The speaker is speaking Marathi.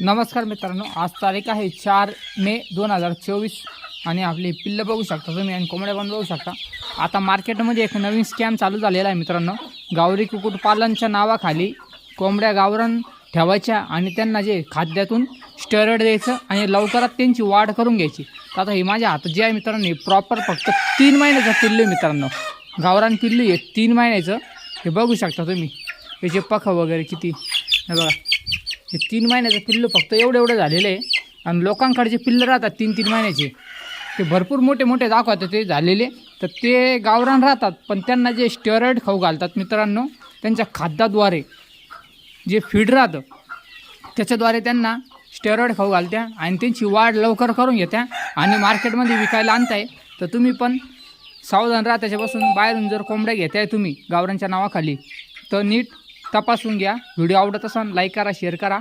नमस्कार मित्रांनो आज तारीख आहे चार मे दोन हजार चोवीस आणि आपली पिल्लं बघू शकता तुम्ही आणि कोंबड्या पण बघू शकता. आता मार्केटमध्ये एक नवीन स्कॅम चालू झालेला आहे मित्रांनो. गावरी कुक्कुटपालनच्या नावाखाली कोंबड्या गावरण ठेवायच्या आणि त्यांना जे खाद्यातून स्टेरॉइड द्यायचं आणि लवकरात त्यांची वाढ करून घ्यायची. तर आता हे माझ्या हातात जे आहे मित्रांनो हे प्रॉपर फक्त तीन महिन्याचं पिल्लू आहे मित्रांनो. गावरान पिल्लू आहे तीन महिन्याचं. हे बघू शकता तुम्ही. याचे पख वगैरे किती हे बघा. हे तीन महिन्याचं पिल्लू फक्त एवढं एवढं झालेलं आहे. आणि लोकांकडे जे पिल्लं राहतात तीन तीन महिन्याचे. ते भरपूर मोठे मोठे दाखवतात ते झालेले. तर ते गावरान राहतात पण त्यांना जे स्टेरॉइड खाऊ घालतात मित्रांनो त्यांच्या खाद्याद्वारे जे फीड राहतं त्याच्याद्वारे त्यांना स्टेरॉइड खाऊ घालत्या आणि त्यांची वाढ लवकर करून घेत्या आणि मार्केटमध्ये विकायला आणताय. तर तुम्ही पण सावधान राहा त्याच्यापासून बाहेरून जर कोंबड्या घेताय तुम्ही गावरांच्या नावाखाली तर नीट तपासून घ्या. व्हिडिओ आवडत असाल लाईक करा शेअर करा.